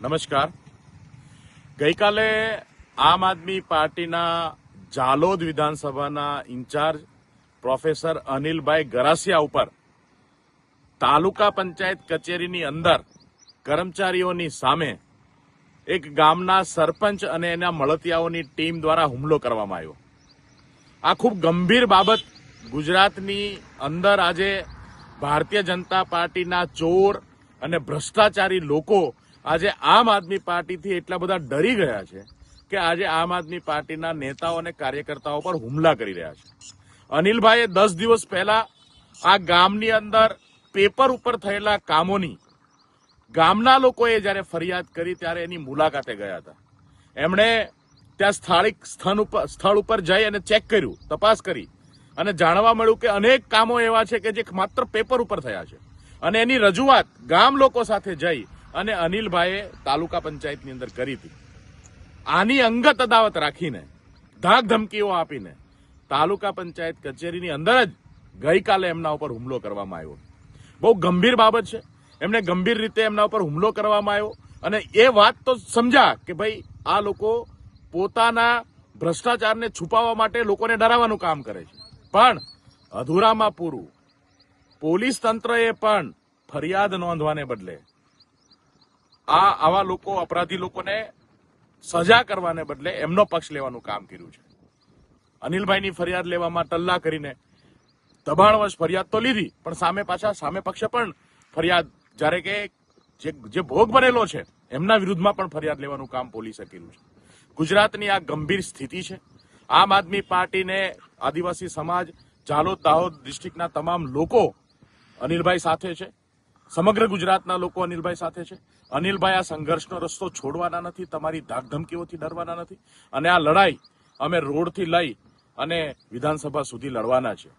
નમસ્કાર. ગઈકાલે આમ આદમી પાર્ટીના જાલોદ વિધાનસભાના ઇન્ચાર્જ પ્રોફેસર અનિલભાઈ ગરાસિયા ઉપર તાલુકા પંચાયત કચેરીની અંદર કર્મચારીઓની સામે એક ગામના સરપંચ અને એના મળતિયાઓની ટીમ દ્વારા હુમલો કરવામાં આવ્યો. આ ખૂબ ગંભીર બાબત ગુજરાતની અંદર આજે ભારતીય જનતા પાર્ટીના ચોર અને ભ્રષ્ટાચારી લોકો આજે આમ આદમી પાર્ટીથી એટલા બધા ડરી ગયા છે કે આજે આમ આદમી પાર્ટીના નેતાઓ અને કાર્યકર્તાઓ પર હુમલા કરી રહ્યા છે. અનિલભાઈએ દસ દિવસ પહેલા આ ગામની અંદર પેપર ઉપર થયેલા કામોની ગામના લોકોએ જ્યારે ફરિયાદ કરી ત્યારે એની મુલાકાતે ગયા હતા. એમણે ત્યાં સ્થાનિક સ્થળ ઉપર સ્થળ ઉપર જઈ અને ચેક કર્યું, તપાસ કરી અને જાણવા મળ્યું કે અનેક કામો એવા છે કે જે માત્ર પેપર ઉપર થયા છે. અને એની રજૂઆત ગામ લોકો સાથે જઈ અને અનિલભાઈએ તાલુકા પંચાયતની અંદર કરી હતી. આની અંગત અદાવત રાખીને, ધાક ધમકીઓ આપીને તાલુકા પંચાયત કચેરીની અંદર જ ગઈકાલે એમના ઉપર હુમલો કરવામાં આવ્યો. બહુ ગંભીર બાબત છે. એમને ગંભીર રીતે એમના ઉપર હુમલો કરવામાં આવ્યો અને એ વાત તો સમજા કે ભાઈ, આ લોકો પોતાના ભ્રષ્ટાચારને છુપાવવા માટે લોકોને ડરાવવાનું કામ કરે છે. પણ અધૂરામાં પૂરું. પોલીસ તંત્રએ પણ ફરિયાદ નોંધવાને બદલે આ આવા લોકો, અપરાધી લોકોને સજા કરવાને બદલે એમનો પક્ષ લેવાનું કામ કર્યું છે. અનિલભાઈની ફરિયાદ લેવામાં ટલ્લા કરીને દબાણવશ ફરિયાદ તો લીધી, પણ સામે પાછા, સામે પક્ષે પણ ફરિયાદ, જ્યારે કે જે ભોગ બનેલો છે, એમના વિરુદ્ધમાં પણ ફરિયાદ લેવાનું કામ પોલીસે કર્યું છે. ગુજરાતની આ ગંભીર સ્થિતિ છે. આમ આદમી પાર્ટીને આદિવાસી સમાજ, જાલોદ, દાહોદ ડિસ્ટ્રિક્ટના તમામ લોકો અનિલભાઈ સાથે છે. સમગ્ર ગુજરાતના લોકો અનિલભાઈ સાથે છે. અનિલભાઈ, આ સંઘર્ષનો રસ્તો છોડવાના નથી, તમારી ધાકધમકીઓથી ડરવાના નથી અને આ લડાઈ અમે રોડથી લઈ અને વિધાનસભા સુધી લડવાના છે.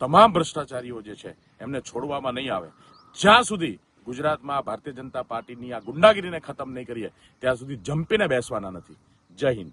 તમામ ભ્રષ્ટાચારીઓ જે છે, એમને છોડવામાં નહીં આવે. જ્યાં સુધી ગુજરાતમાં ભારતીય જનતા પાર્ટીની આ ગુંડાગીરીને ખતમ નહીં કરીએ, ત્યાં સુધી જંપીને બેસવાના નથી. જય હિન્દ.